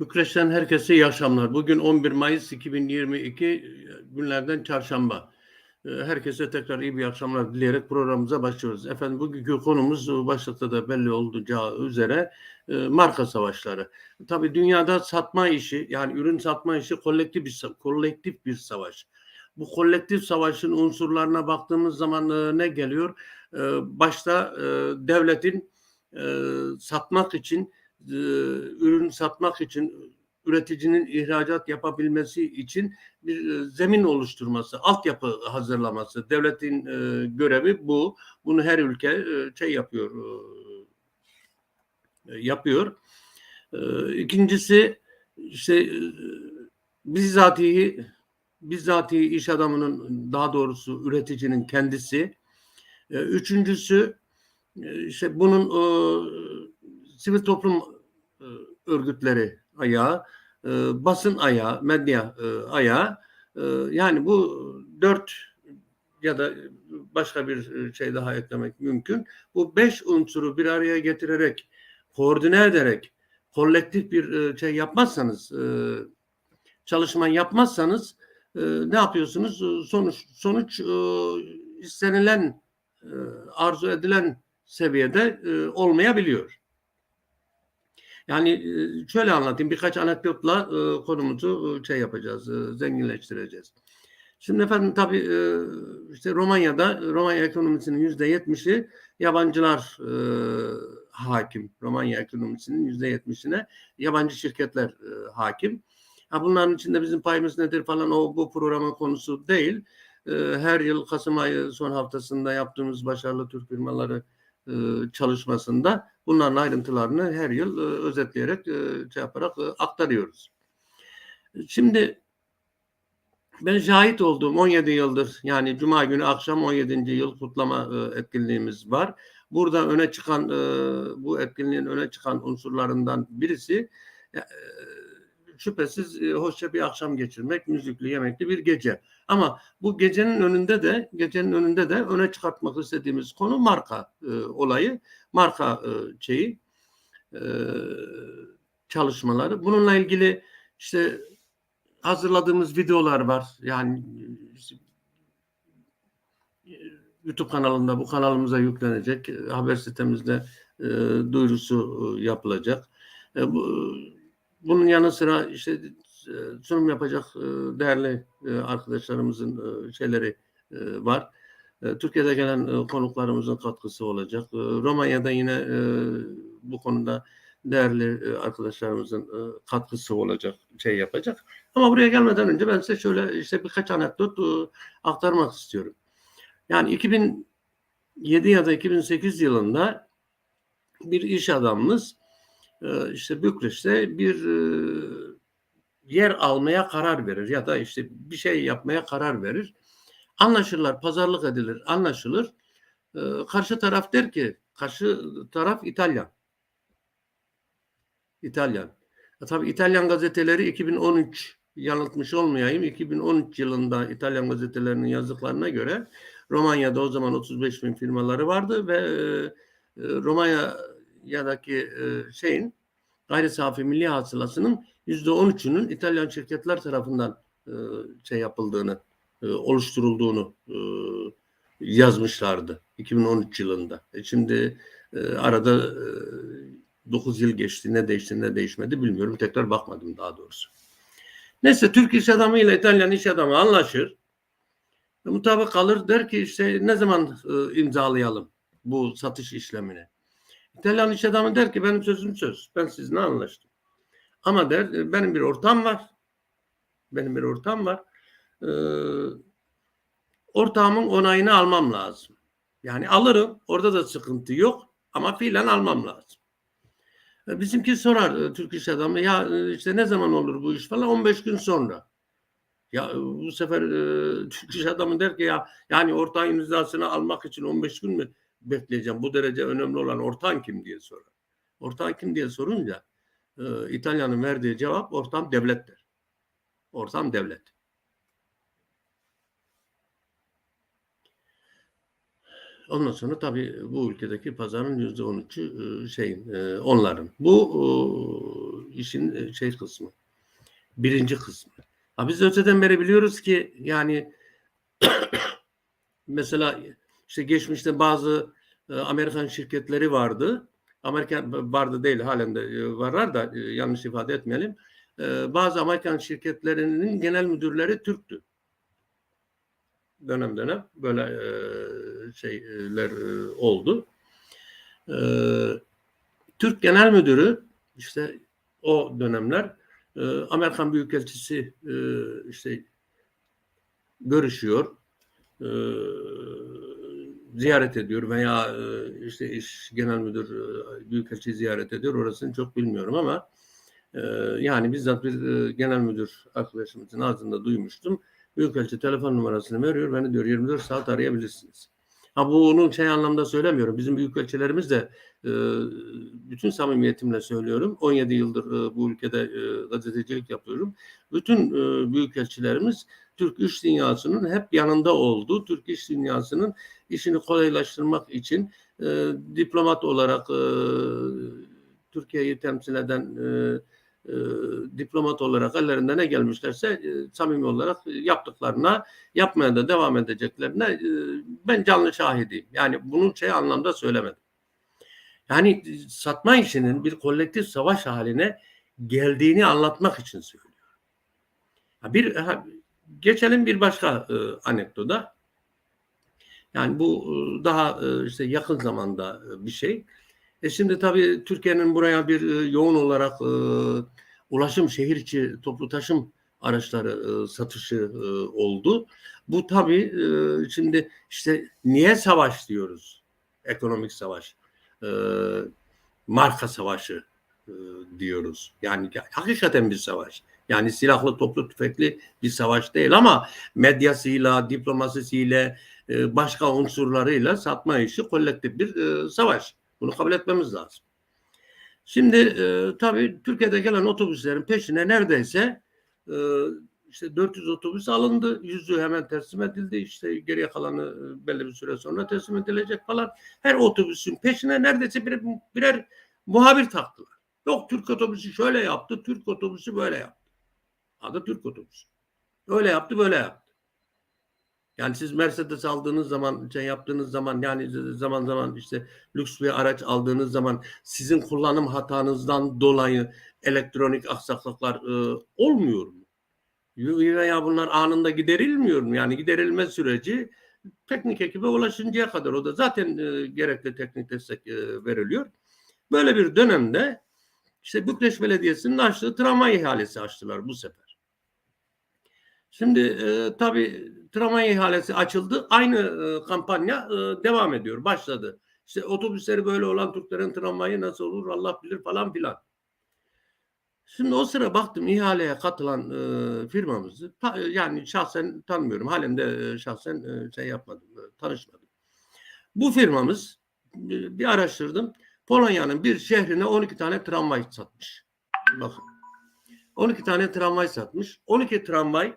Bükreş'ten herkese iyi akşamlar. Bugün 11 Mayıs 2022 günlerden çarşamba. Ee, Herkese tekrar iyi bir akşamlar dileyerek programımıza başlıyoruz. Efendim bugünkü konumuz e, başlıkta da belli olacağı üzere e, marka savaşları. Tabii dünyada satma işi yani ürün satma işi kolektif bir, kolektif bir savaş. Bu kolektif savaşın unsurlarına baktığımız zaman e, ne geliyor? E, Başta e, devletin e, satmak için e, ürün satmak için üreticinin ihracat yapabilmesi için bir e, zemin oluşturması, altyapı hazırlaması. Devletin e, görevi bu. Bunu her ülke e, şey yapıyor, yapıyor. E, İkincisi işte e, bizzatihi bizzatihi iş adamının daha doğrusu üreticinin kendisi. Üçüncüsü işte bunun sivil toplum e, örgütleri ayağı, e, basın ayağı, medya e, ayağı. E, yani bu dört ya da başka bir şey daha eklemek mümkün. Bu beş unsuru bir araya getirerek, koordine ederek, kolektif bir şey yapmazsanız, çalışma yapmazsanız ne yapıyorsunuz? Sonuç sonuç istenilen, arzu edilen seviyede olmayabiliyor. Yani e, şöyle anlatayım birkaç anekdotla e, konumuzu e, şey yapacağız, zenginleştireceğiz. Şimdi efendim tabii işte Romanya'da Romanya ekonomisinin yüzde yetmişi yabancılar e, hakim. Romanya ekonomisinin yüzde yetmişine yabancı şirketler e, hakim. Ha bunların içinde bizim payımız nedir falan o bu programın konusu değil. E, her yıl Kasım ayı son haftasında yaptığımız başarılı Türk firmaları e, çalışmasında bunların ayrıntılarını her yıl e, özetleyerek e, şey yaparak e, aktarıyoruz. Şimdi ben şahit olduğum 17 yıldır yani Cuma günü akşam 17. yıl kutlama etkinliğimiz var. Burada öne çıkan bu etkinliğin öne çıkan unsurlarından birisi şüphesiz e, hoşça bir akşam geçirmek, müzikli, yemekli bir gece. Ama bu gecenin önünde de gecenin önünde de öne çıkartmak istediğimiz konu marka e, olayı, marka e, şeyi e, çalışmaları. Bununla ilgili işte hazırladığımız videolar var. Yani işte, YouTube kanalında bu kanalımıza yüklenecek. e, Haber sitemizde e, duyurusu e, yapılacak. E, bu, bunun yanı sıra işte e, sunum yapacak e, değerli e, arkadaşlarımızın şeyleri var. Türkiye'de gelen konuklarımızın katkısı olacak. Romanya'da yine bu konuda değerli arkadaşlarımızın katkısı olacak, şey yapacak. Ama buraya gelmeden önce ben size şöyle işte birkaç anekdot aktarmak istiyorum. Yani 2007 ya da 2008 yılında bir iş adamımız işte Bükreş'te bir e, yer almaya karar verir ya da işte bir şey yapmaya karar verir. Anlaşırlar, pazarlık edilir, anlaşılır. E, Karşı taraf der ki, karşı taraf İtalyan. İtalyan. E, tabii İtalyan gazeteleri 2013 yanıltmış olmayayım. 2013 yılında İtalyan gazetelerinin yazdıklarına göre Romanya'da o zaman 35 bin firmaları vardı ve e, e, Romanya'daki e, şeyin gayri safi milli hasılasının yüzde 13'ünün İtalyan şirketler tarafından e, şey yapıldığını, e, oluşturulduğunu e, yazmışlardı 2013 yılında. E şimdi e, arada e, 9 yıl geçti, ne değişti ne değişmedi bilmiyorum. Tekrar bakmadım daha doğrusu. Neyse Türk iş adamı ile İtalyan iş adamı anlaşır. Mutabık kalır der ki işte ne zaman e, imzalayalım bu satış işlemini. İtalyan iş adamı der ki benim sözüm söz. Ben sizinle anlaştım. Ama der e, benim bir ortam var. Benim bir ortam var. Ee, ortağımın onayını almam lazım. Yani alırım. Orada da sıkıntı yok. Ama fiilen almam lazım. E, Bizimki sorar e, Türk iş adamı ya işte ne zaman olur bu iş falan 15 gün sonra. Ya bu sefer e, Türk iş adamı der ki ya yani ortağın imzasını almak için 15 gün mü bekleyeceğim? Bu derece önemli olan ortağın kim diye sorar. Ortağın kim diye sorunca e, İtalyanın verdiği cevap ortam devlettir. Ortam devlet. Ondan sonra tabii bu ülkedeki pazarın yüzde on üçü şeyin e, onların. Bu e, işin e, şey kısmı. Birinci kısmı. Ha biz öteden beri biliyoruz ki yani mesela işte geçmişte bazı e, Amerikan şirketleri vardı. Amerikan vardı değil halen de e, varlar da e, yanlış ifade etmeyelim. Bazı Amerikan şirketlerinin genel müdürleri Türktü. Dönem dönem böyle şeyler oldu. Türk Genel Müdürü işte o dönemler Amerikan Büyükelçisi e, işte görüşüyor, e, ziyaret ediyor veya e, işte iş genel müdür e, büyükelçi ziyaret ediyor. Orasını çok bilmiyorum ama e, yani bizzat bir e, genel müdür arkadaşımızın ağzında duymuştum. Büyükelçi telefon numarasını veriyor. Beni diyor 24 saat arayabilirsiniz. Ha bu onun şey anlamda söylemiyorum. Bizim büyükelçilerimiz de e, bütün samimiyetimle söylüyorum. 17 yıldır e, bu ülkede e, gazetecilik yapıyorum. Bütün e, büyükelçilerimiz Türk iş dünyasının hep yanında oldu. Türk iş dünyasının işini kolaylaştırmak için e, diplomat olarak e, Türkiye'yi temsil eden e, e, diplomat olarak ellerinde ne gelmişlerse e, samimi olarak yaptıklarına yapmaya da devam edeceklerine e, ben canlı şahidiyim. Yani bunun şey anlamda söylemedim. Yani satma işinin bir kolektif savaş haline geldiğini anlatmak için söylüyorum. Bir geçelim bir başka e, anekdota. Yani bu daha işte yakın zamanda bir şey. E şimdi tabii Türkiye'nin buraya bir e, yoğun olarak e, ulaşım şehir içi toplu taşım araçları e, satışı oldu. Bu tabii şimdi işte niye savaş diyoruz? Ekonomik savaş, marka savaşı diyoruz. Yani hakikaten bir savaş. Yani silahlı toplu tüfekli bir savaş değil ama medyasıyla, diplomasisiyle, başka unsurlarıyla satma işi kolektif bir savaş. Bunu kabul etmemiz lazım. Şimdi e, tabii Türkiye'de gelen otobüslerin peşine neredeyse e, işte 400 otobüs alındı. Yüzü hemen teslim edildi. İşte geriye kalanı e, belli bir süre sonra teslim edilecek falan. Her otobüsün peşine neredeyse birer, birer muhabir taktılar. Yok Türk otobüsü şöyle yaptı, Türk otobüsü böyle yaptı. Adı Türk otobüsü. Öyle yaptı, böyle yaptı. Yani siz Mercedes aldığınız zaman, şey yaptığınız zaman yani zaman zaman işte lüks bir araç aldığınız zaman sizin kullanım hatanızdan dolayı elektronik aksaklıklar e, olmuyor mu? Veya bunlar anında giderilmiyor mu? Yani giderilme süreci teknik ekibe ulaşıncaya kadar o da zaten e, gerekli teknik destek e, veriliyor. Böyle bir dönemde işte Bükreş Belediyesi'nin açtığı tramvay ihalesi açtılar bu sefer. Şimdi e, tabii tramvay ihalesi açıldı. Aynı e, kampanya e, devam ediyor. Başladı. İşte otobüsleri böyle olan Türklerin tramvayı nasıl olur Allah bilir falan filan. Şimdi o sıra baktım ihaleye katılan e, firmamızı ta, yani şahsen tanımıyorum. Halen de e, şahsen e, şey yapmadım, e, tanışmadım. Bu firmamız e, bir araştırdım. Polonya'nın bir şehrine 12 tane tramvay satmış. Bakın. 12 tane tramvay satmış. 12 tramvay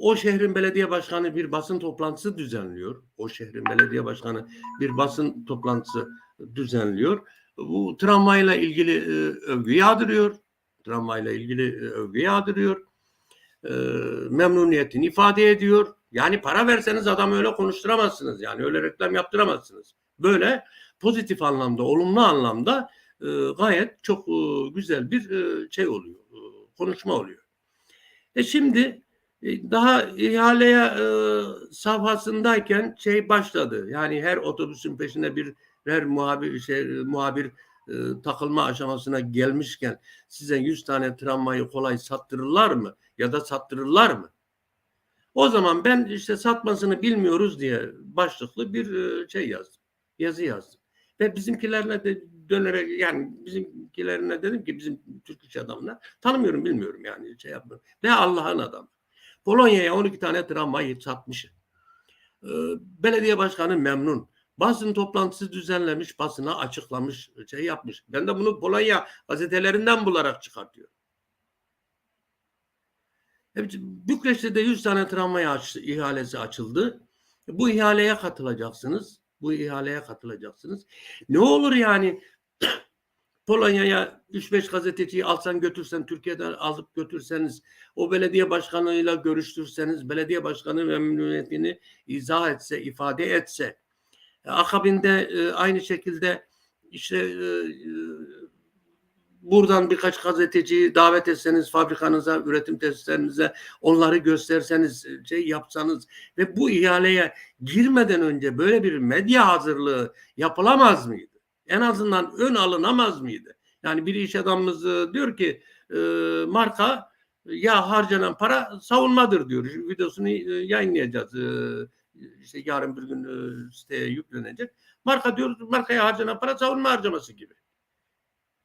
o şehrin belediye başkanı bir basın toplantısı düzenliyor. O şehrin belediye başkanı bir basın toplantısı düzenliyor. Bu tramvayla ilgili e, övgü yağdırıyor. Tramvayla ilgili e, övgü yağdırıyor. E, memnuniyetini ifade ediyor. Yani para verseniz adam öyle konuşturamazsınız. Yani öyle reklam yaptıramazsınız. Böyle pozitif anlamda, olumlu anlamda e, gayet çok güzel bir şey oluyor. Konuşma oluyor. E şimdi daha ihaleye e, safhasındayken şey başladı. Yani her otobüsün peşine bir her muhabir şey muhabir e, takılma aşamasına gelmişken size 100 tane tramvayı kolay sattırırlar mı ya da sattırırlar mı? O zaman ben işte satmasını bilmiyoruz diye başlıklı bir e, şey yazdım. Yazı yazdım. Ve bizimkilerine de dönerek yani bizimkilerine dedim ki bizim Türk iş adamına tanımıyorum bilmiyorum yani şey yapmıyorum. Ve Allah'ın adamı. Polonya'ya 12 tane tramvay satmış. Ee, belediye başkanı memnun. Basın toplantısı düzenlemiş, basına açıklamış, şey yapmış. Ben de bunu Polonya gazetelerinden bularak çıkartıyorum. Bükreş'te de 100 tane tramvay aç, ihalesi açıldı. Bu ihaleye katılacaksınız. Bu ihaleye katılacaksınız. Ne olur yani Polonya'ya 3-5 gazeteciyi alsan götürsen Türkiye'den alıp götürseniz o belediye başkanıyla görüştürseniz belediye başkanı memnuniyetini izah etse ifade etse e, akabinde e, aynı şekilde işte e, e, buradan birkaç gazeteciyi davet etseniz fabrikanıza, üretim tesislerinize onları gösterseniz, e, şey yapsanız ve bu ihaleye girmeden önce böyle bir medya hazırlığı yapılamaz mıydı? En azından ön alınamaz mıydı? Yani bir iş adamımız e, diyor ki e, marka ya harcanan para savunmadır diyor. Videosunu e, yayınlayacağız. E, işte yarın bir gün e, siteye yüklenecek. Marka diyor markaya harcanan para savunma harcaması gibi.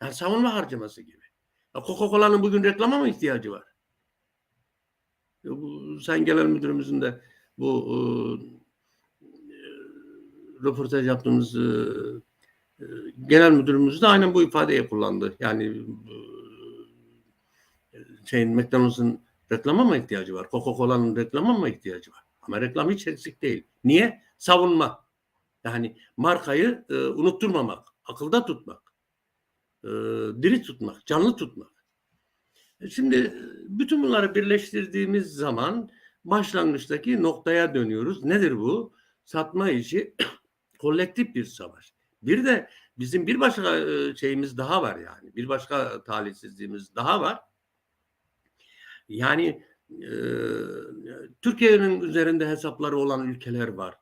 Yani savunma harcaması gibi. Coca-Cola'nın bugün reklama mı ihtiyacı var? Ya bu Sayın Genel Müdürümüzün de bu e, e, röportaj yaptığımız e, e, genel müdürümüz de aynen bu ifadeyi kullandı. Yani e, şeyin McDonald's'ın reklama mı ihtiyacı var? Coca-Cola'nın reklama mı ihtiyacı var? Ama reklam hiç eksik değil. Niye? Savunma. Yani markayı e, unutturmamak, akılda tutmak, e, diri tutmak, canlı tutmak. E, Şimdi e, bütün bunları birleştirdiğimiz zaman başlangıçtaki noktaya dönüyoruz. Nedir bu? Satma işi kolektif bir savaş. Bir de bizim bir başka şeyimiz daha var yani. Bir başka talihsizliğimiz daha var. Yani e, Türkiye'nin üzerinde hesapları olan ülkeler var.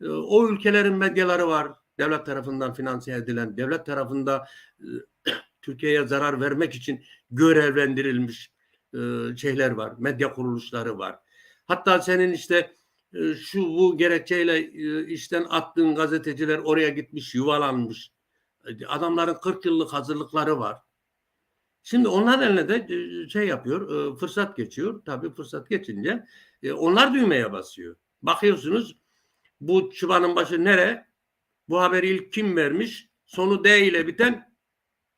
E, o ülkelerin medyaları var. Devlet tarafından finanse edilen, devlet tarafında e, Türkiye'ye zarar vermek için görevlendirilmiş e, şeyler var. Medya kuruluşları var. Hatta senin işte şu bu gerekçeyle e, işten attığın gazeteciler oraya gitmiş, yuvalanmış. E, Adamların 40 yıllık hazırlıkları var. Şimdi onların eline de e, şey yapıyor, fırsat geçiyor. Tabii fırsat geçince onlar düğmeye basıyor. Bakıyorsunuz bu çıbanın başı nere? Bu haberi ilk kim vermiş? Sonu D ile biten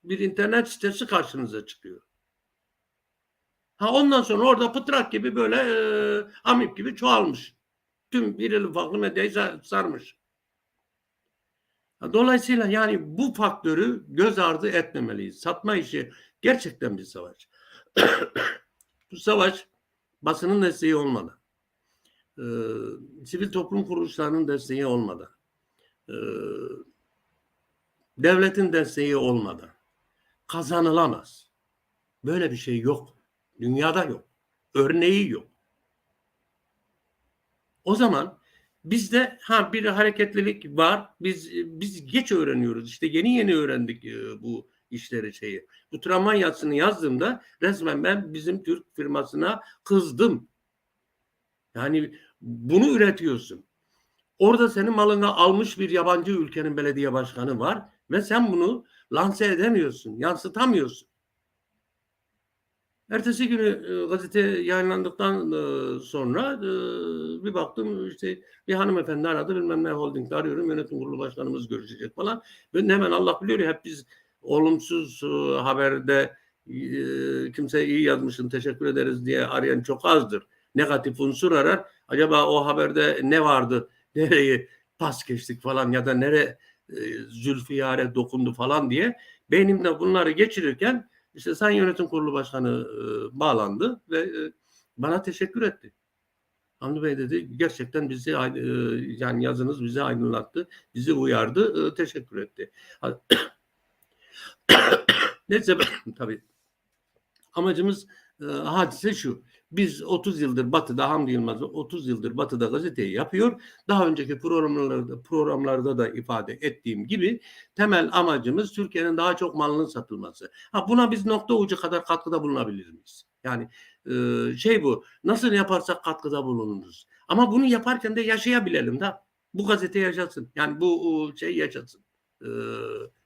bir internet sitesi karşınıza çıkıyor. Ha ondan sonra orada pıtrak gibi böyle e, amip gibi çoğalmış. Tüm bir yıl farklı medyayı sa- sarmış. Dolayısıyla yani bu faktörü göz ardı etmemeliyiz. Satma işi gerçekten bir savaş. bu savaş basının desteği olmadan, e, sivil toplum kuruluşlarının desteği olmadan, e, devletin desteği olmadan kazanılamaz. Böyle bir şey yok. Dünyada yok. Örneği yok. O zaman bizde ha bir hareketlilik var. Biz biz geç öğreniyoruz. İşte yeni yeni öğrendik e, bu işleri şeyi. Bu travman yazısını yazdığımda resmen ben bizim Türk firmasına kızdım. Yani bunu üretiyorsun. Orada senin malını almış bir yabancı ülkenin belediye başkanı var ve sen bunu lanse edemiyorsun, yansıtamıyorsun. Ertesi günü e, gazete yayınlandıktan e, sonra e, bir baktım işte bir hanımefendi aradı bilmem ne holdingde arıyorum yönetim kurulu başkanımız görüşecek falan. Ben hemen Allah biliyor ya hep biz olumsuz e, haberde e, kimse iyi yazmışsın teşekkür ederiz diye arayan çok azdır. Negatif unsur arar. Acaba o haberde ne vardı? Nereyi pas geçtik falan ya da nere e, Zülfiyare dokundu falan diye beynimde bunları geçirirken işte Sayın Yönetim Kurulu Başkanı e, bağlandı ve e, bana teşekkür etti. Hamdi Bey dedi gerçekten bizi e, yani yazınız bizi aydınlattı, bizi uyardı, e, teşekkür etti. Neyse tabii amacımız e, hadise şu. Biz 30 yıldır Batı'da Hamdi Yılmaz 30 yıldır Batı'da gazeteyi yapıyor. Daha önceki programlarda programlarda da ifade ettiğim gibi temel amacımız Türkiye'nin daha çok malının satılması. Ha buna biz nokta ucu kadar katkıda bulunabilir miyiz? Yani e, şey bu. Nasıl yaparsak katkıda bulunuruz. Ama bunu yaparken de yaşayabilelim da. Bu gazete yaşasın. Yani bu şey yaşasın. E,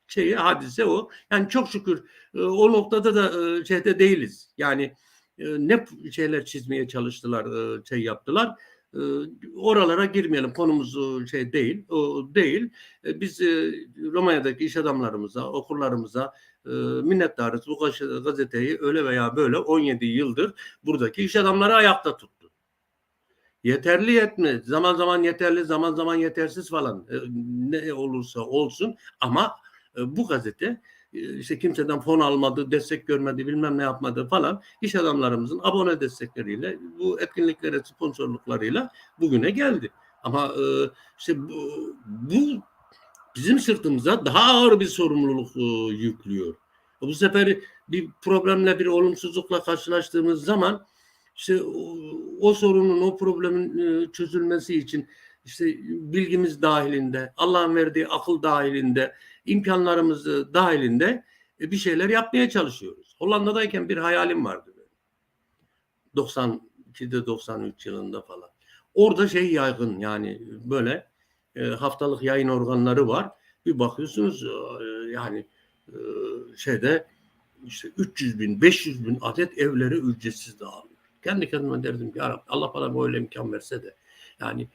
şeyi hadise o. Yani çok şükür e, o noktada da e, şeyde değiliz. Yani e, ne şeyler çizmeye çalıştılar, e, şey yaptılar. E, oralara girmeyelim. Konumuz şey değil, o değil. Biz Romanya'daki iş adamlarımıza, okurlarımıza minnettarız. Bu gaz- gazeteyi öyle veya böyle 17 yıldır buradaki iş adamları ayakta tuttu. Yeterli yetmez. Zaman zaman yeterli, zaman zaman yetersiz falan. Ne olursa olsun ama bu gazete işte kimseden fon almadı, destek görmedi, bilmem ne yapmadı falan iş adamlarımızın abone destekleriyle, bu etkinliklere sponsorluklarıyla bugüne geldi. Ama e, işte bu, bu bizim sırtımıza daha ağır bir sorumluluk e, yüklüyor. Bu sefer bir problemle bir olumsuzlukla karşılaştığımız zaman işte o, o sorunun o problemin e, çözülmesi için işte bilgimiz dahilinde, Allah'ın verdiği akıl dahilinde, imkanlarımız e, dahilinde e, bir şeyler yapmaya çalışıyoruz. Hollanda'dayken bir hayalim vardı. benim. 92'de 93 yılında falan. Orada şey yaygın yani böyle e, haftalık yayın organları var. Bir bakıyorsunuz e, yani e, şeyde işte 300 bin, 500 bin adet evlere ücretsiz dağılıyor. Kendi kendime derdim ki "Ya Rabbi, Allah bana böyle imkan verse de yani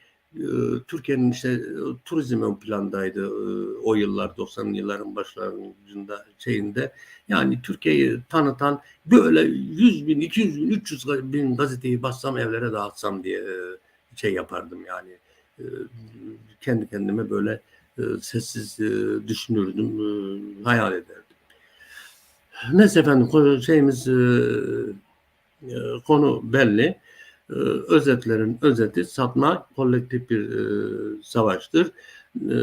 Türkiye'nin işte e, turizm ön plandaydı e, o yıllar 90'lı yılların başlarında şeyinde yani Türkiye'yi tanıtan böyle 100 bin 200 bin 300 bin gazeteyi bassam evlere dağıtsam diye e, şey yapardım yani kendi kendime böyle sessiz düşünürdüm hayal ederdim. Neyse efendim şeyimiz konu belli. E, özetlerin özeti satma kolektif bir e, savaştır. E,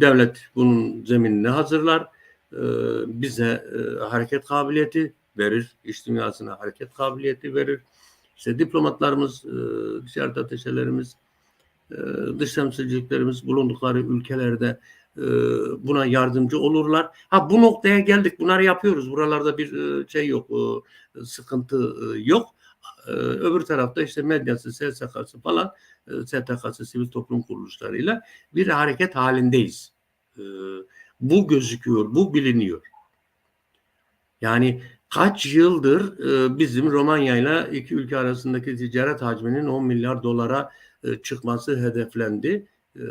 devlet bunun zeminini hazırlar. E, bize e, hareket kabiliyeti verir. İş dünyasına hareket kabiliyeti verir. İşte diplomatlarımız, e, dışarıda ateşelerimiz, e, dış temsilciliklerimiz bulundukları ülkelerde e, buna yardımcı olurlar. Ha bu noktaya geldik. Bunları yapıyoruz. Buralarda bir e, şey yok. e, Sıkıntı e, yok. E, Öbür tarafta işte medyası, SSK'sı falan, e, STK'sı, sivil toplum kuruluşlarıyla bir hareket halindeyiz. E, Bu gözüküyor, bu biliniyor. Yani kaç yıldır e, bizim Romanya ile iki ülke arasındaki ticaret hacminin 10 milyar dolara e, çıkması hedeflendi. E,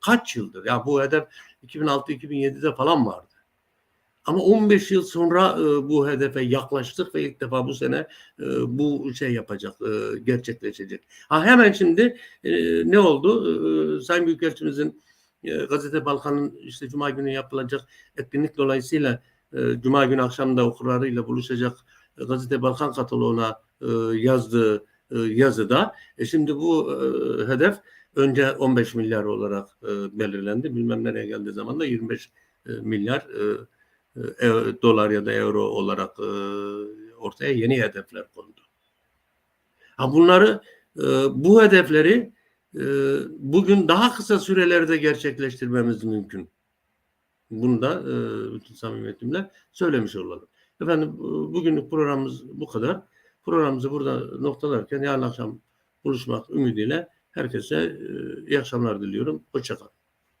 Kaç yıldır? Ya bu hedef 2006-2007'de falan vardı. Ama 15 yıl sonra e, bu hedefe yaklaştık ve ilk defa bu sene e, bu şey yapacak, e, gerçekleşecek. Ha hemen şimdi e, ne oldu? E, Sayın Büyükelçimizin e, Gazete Balkan'ın işte Cuma günü yapılacak etkinlik dolayısıyla e, Cuma günü akşamda okurlarıyla buluşacak e, Gazete Balkan kataloğuna e, yazdığı e, yazıda. E, şimdi bu e, hedef önce 15 milyar olarak e, belirlendi. Bilmem nereye geldiği zaman da 25 e, milyar e, e, ev- dolar ya da euro olarak e, ortaya yeni hedefler kondu. Ha bunları e, bu hedefleri e, bugün daha kısa sürelerde gerçekleştirmemiz mümkün. Bunu da e, bütün samimiyetimle söylemiş olalım. Efendim e, bugünlük programımız bu kadar. Programımızı burada noktalarken yarın akşam buluşmak ümidiyle herkese e, iyi akşamlar diliyorum. Hoşçakalın.